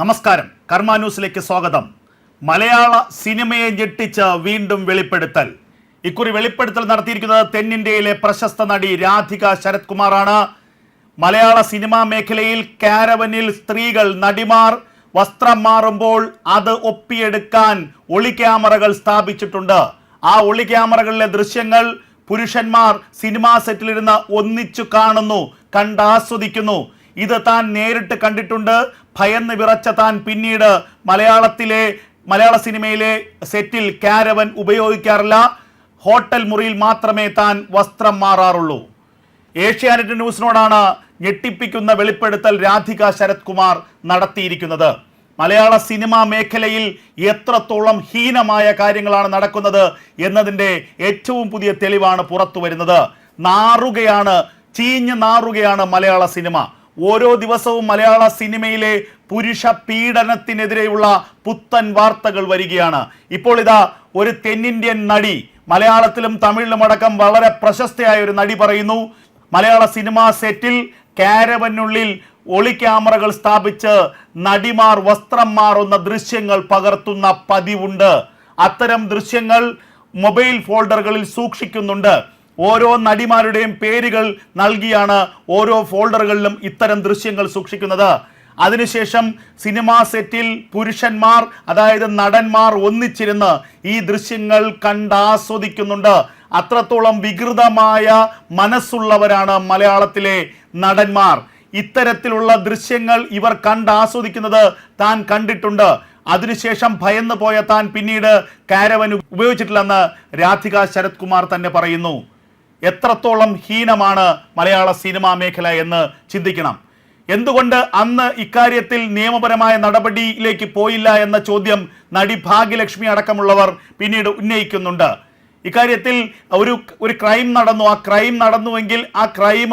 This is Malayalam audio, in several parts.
നമസ്കാരം. കർമ്മ ന്യൂസിലേക്ക് സ്വാഗതം. മലയാള സിനിമയെ ഞെട്ടിച്ച് വീണ്ടും വെളിപ്പെടുത്തൽ. ഇക്കുറി വെളിപ്പെടുത്തൽ നടത്തിയിരിക്കുന്നത് തെന്നിന്ത്യയിലെ പ്രശസ്ത നടി രാധിക ശരത് കുമാറാണ് മലയാള സിനിമാ മേഖലയിൽ കാരവനിൽ സ്ത്രീകൾ നടിമാർ വസ്ത്രം മാറുമ്പോൾ അത് ഒപ്പിയെടുക്കാൻ ഒളി ക്യാമറകൾ സ്ഥാപിച്ചിട്ടുണ്ട്. ആ ഒളി ക്യാമറകളിലെ ദൃശ്യങ്ങൾ പുരുഷന്മാർ സിനിമാ സെറ്റിലിരുന്ന് ഒന്നിച്ചു കാണുന്നു കണ്ടാസ്വദിക്കുന്നു. ഇത് താൻ നേരിട്ട് കണ്ടിട്ടുണ്ട്. ഭയന്ന് വിറച്ച താൻ പിന്നീട് മലയാളത്തിലെ മലയാള സിനിമയിലെ സെറ്റിൽ കാരവൻ ഉപയോഗിക്കാറില്ല. ഹോട്ടൽ മുറിയിൽ മാത്രമേ താൻ വസ്ത്രം മാറാറുള്ളൂ. ഏഷ്യാനെറ്റ് ന്യൂസിനോടാണ് ഞെട്ടിപ്പിക്കുന്ന വെളിപ്പെടുത്തൽ രാധിക ശരത് കുമാർ നടത്തിയിരിക്കുന്നത്. മലയാള സിനിമാ മേഖലയിൽ എത്രത്തോളം ഹീനമായ കാര്യങ്ങളാണ് നടക്കുന്നത് എന്നതിന്റെ ഏറ്റവും പുതിയ തെളിവാണ് പുറത്തു വരുന്നത് നാറുകയാണ് ചീഞ്ഞ് നാറുകയാണ് മലയാള സിനിമ. ഓരോ ദിവസവും മലയാള സിനിമയിലെ പുരുഷ പീഡനത്തിനെതിരെയുള്ള പുത്തൻ വാർത്തകൾ വരികയാണ്. ഇപ്പോൾ ഇതാ ഒരു തെന്നിന്ത്യൻ നടി മലയാളത്തിലും തമിഴിലും അടക്കം വളരെ പ്രശസ്തയായ ഒരു നടി പറയുന്നു. മലയാള സിനിമാ സെറ്റിൽ കാരവനുള്ളിൽ ഒളി ക്യാമറകൾ സ്ഥാപിച്ച് നടിമാർ വസ്ത്രം മാറുന്ന ദൃശ്യങ്ങൾ പകർത്തുന്ന പതിവുണ്ട്. അത്തരം ദൃശ്യങ്ങൾ മൊബൈൽ ഫോൾഡറുകളിൽ സൂക്ഷിക്കുന്നുണ്ട്. ഓരോ നടിമാരുടെയും പേരുകൾ നൽകിയാണ് ഓരോ ഫോൾഡറുകളിലും ഇത്തരം ദൃശ്യങ്ങൾ സൂക്ഷിക്കുന്നത്. അതിനുശേഷം സിനിമാ സെറ്റിൽ പുരുഷന്മാർ അതായത് നടന്മാർ ഒന്നിച്ചിരുന്ന് ഈ ദൃശ്യങ്ങൾ കണ്ടാസ്വദിക്കുന്നുണ്ട്. അത്രത്തോളം വികൃതമായ മനസ്സുള്ളവരാണ് മലയാളത്തിലെ നടന്മാർ. ഇത്തരത്തിലുള്ള ദൃശ്യങ്ങൾ ഇവർ കണ്ടാസ്വദിക്കുന്നത് താൻ കണ്ടിട്ടുണ്ട്. അതിനുശേഷം ഭയന്നു പോയ താൻ പിന്നീട് കാരവൻ ഉപയോഗിച്ചിട്ടില്ലെന്ന് രാധിക ശരത് കുമാർ തന്നെ പറയുന്നു. എത്രത്തോളം ഹീനമാണ് മലയാള സിനിമാ മേഖല എന്ന് ചിന്തിക്കണം. എന്തുകൊണ്ട് അന്ന് ഇക്കാര്യത്തിൽ നിയമപരമായ നടപടിയിലേക്ക് പോയില്ല എന്ന ചോദ്യം നടി ഭാഗ്യലക്ഷ്മി അടക്കമുള്ളവർ പിന്നീട് ഉന്നയിക്കുന്നുണ്ട്. ഇക്കാര്യത്തിൽ ഒരു ഒരു ക്രൈം നടന്നു. ആ ക്രൈം നടന്നുവെങ്കിൽ ആ ക്രൈം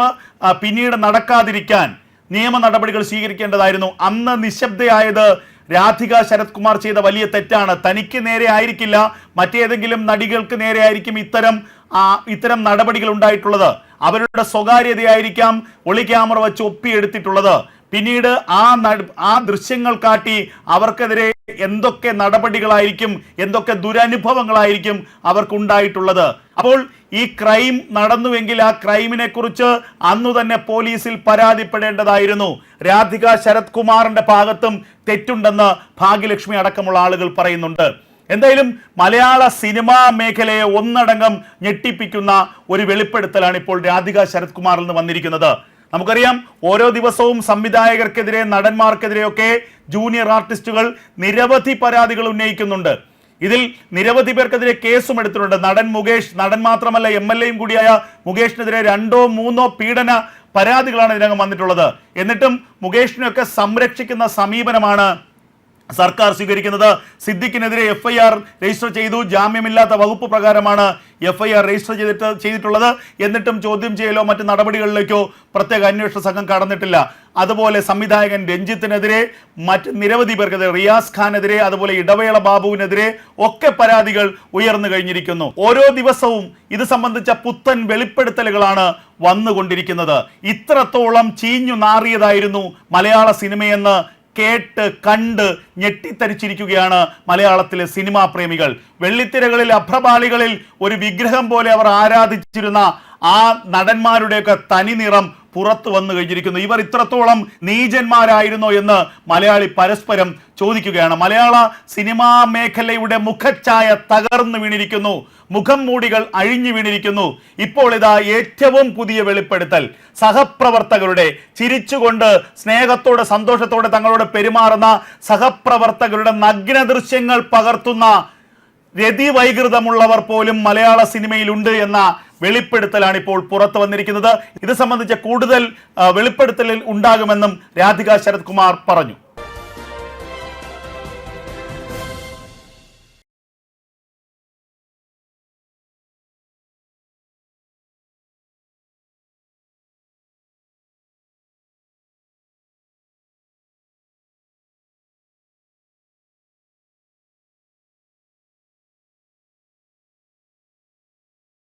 പിന്നീട് നടക്കാതിരിക്കാൻ നിയമ നടപടികൾ സ്വീകരിക്കേണ്ടതായിരുന്നു. അന്ന് നിശബ്ദയായത് രാധിക ശരത് കുമാർ ചെയ്ത വലിയ തെറ്റാണ്. തനിക്ക് നേരെ ആയിരിക്കില്ല. മറ്റേതെങ്കിലും നടികൾക്ക് നേരെ ആയിരിക്കും ഇത്തരം ഇത്തരം നടപടികൾ ഉണ്ടായിട്ടുള്ളത്. അവരുടെ സ്വകാര്യതയായിരിക്കാം ഒളി ക്യാമറ വെച്ച് ഒപ്പിയെടുത്തിട്ടുള്ളത്. പിന്നീട് ആ ആ ദൃശ്യങ്ങൾ കാട്ടി അവർക്കെതിരെ എന്തൊക്കെ നടപടികളായിരിക്കും എന്തൊക്കെ ദുരനുഭവങ്ങളായിരിക്കും അവർക്കുണ്ടായിട്ടുള്ളത്. അപ്പോൾ ഈ ക്രൈം നടന്നുവെങ്കിൽ ആ ക്രൈമിനെ കുറിച്ച് അന്നു തന്നെ പോലീസിൽ പരാതിപ്പെടേണ്ടതായിരുന്നു. രാധിക ശരത് കുമാറിന്റെ ഭാഗത്തും തെറ്റുണ്ടെന്ന് ഭാഗ്യലക്ഷ്മി അടക്കമുള്ള ആളുകൾ പറയുന്നുണ്ട്. എന്തായാലും മലയാള സിനിമാ മേഖലയെ ഒന്നടങ്കം ഞെട്ടിപ്പിക്കുന്ന ഒരു വെളിപ്പെടുത്തലാണ് ഇപ്പോൾ രാധിക ശരത് കുമാറിൽ നിന്ന് വന്നിരിക്കുന്നത്. നമുക്കറിയാം ഓരോ ദിവസവും സംവിധായകർക്കെതിരെ നടന്മാർക്കെതിരെയൊക്കെ ജൂനിയർ ആർട്ടിസ്റ്റുകൾ നിരവധി പരാതികൾ ഉന്നയിക്കുന്നുണ്ട്. ഇതിൽ നിരവധി പേർക്കെതിരെ കേസും എടുത്തിട്ടുണ്ട്. നടൻ മുകേഷ് നടൻ മാത്രമല്ല എം എൽ എയും കൂടിയായ മുകേഷിനെതിരെ രണ്ടോ മൂന്നോ പീഡന പരാതികളാണ് ഇതിനകം വന്നിട്ടുള്ളത്. എന്നിട്ടും മുകേഷിനെയൊക്കെ സംരക്ഷിക്കുന്ന സമീപനമാണ് സർക്കാർ സ്വീകരിക്കുന്നത് സിദ്ദിഖിനെതിരെ എഫ് ഐ ആർ രജിസ്റ്റർ ചെയ്തു. ജാമ്യമില്ലാത്ത വകുപ്പ് പ്രകാരമാണ് എഫ് ഐ ആർ രജിസ്റ്റർ ചെയ്തിട്ട് ചെയ്തിട്ടുള്ളത്. എന്നിട്ടും ചോദ്യം ചെയ്യലോ മറ്റ് നടപടികളിലേക്കോ പ്രത്യേക അന്വേഷണ സംഘം കടന്നിട്ടില്ല. അതുപോലെ സംവിധായകൻ രഞ്ജിത്തിനെതിരെ മറ്റ് നിരവധി പേർക്കെതിരെ റിയാസ് ഖാനെതിരെ അതുപോലെ ഇടവേള ബാബുവിനെതിരെ ഒക്കെ പരാതികൾ ഉയർന്നു കഴിഞ്ഞിരിക്കുന്നു. ഓരോ ദിവസവും ഇത് സംബന്ധിച്ച പുത്തൻ വെളിപ്പെടുത്തലുകളാണ് വന്നുകൊണ്ടിരിക്കുന്നത്. ഇത്രത്തോളം ചീഞ്ഞു നാറിയതായിരുന്നു മലയാള സിനിമയെന്ന് കേട്ട് കണ്ട് ഞെട്ടിത്തരിച്ചിരിക്കുകയാണ് മലയാളത്തിലെ സിനിമാ പ്രേമികൾ. വെള്ളിത്തിരകളിൽ അഭ്രപാളികളിൽ ഒരു വിഗ്രഹം പോലെ അവർ ആരാധിച്ചിരുന്ന ആ നടന്മാരുടെയൊക്കെ തനി നിറം പുറത്തു വന്നു കഴിഞ്ഞിരിക്കുന്നു. ഇവർ ഇത്രത്തോളം നീചന്മാരായിരുന്നോ എന്ന് മലയാളി പരസ്പരം ചോദിക്കുകയാണ്. മലയാള സിനിമാ മേഖലയുടെ മുഖച്ഛായ തകർന്നു വീണിരിക്കുന്നു. മുഖം മൂടികൾ അഴിഞ്ഞു വീണിരിക്കുന്നു. ഇപ്പോൾ ഇതാ ഏറ്റവും പുതിയ വെളിപ്പെടുത്തൽ. സഹപ്രവർത്തകരുടെ ചിരിച്ചുകൊണ്ട് സ്നേഹത്തോടെ സന്തോഷത്തോടെ തങ്ങളോട് പെരുമാറുന്ന സഹപ്രവർത്തകരുടെ നഗ്ന ദൃശ്യങ്ങൾ പകർത്തുന്ന രതിവൈകൃതമുള്ളവർ പോലും മലയാള സിനിമയിലുണ്ട് എന്ന വെളിപ്പെടുത്തലാണ് ഇപ്പോൾ പുറത്തു വന്നിരിക്കുന്നത്. ഇത് സംബന്ധിച്ച കൂടുതൽ വെളിപ്പെടുത്തലിൽ ഉണ്ടാകുമെന്നും രാധിക ശരത് കുമാർ പറഞ്ഞു.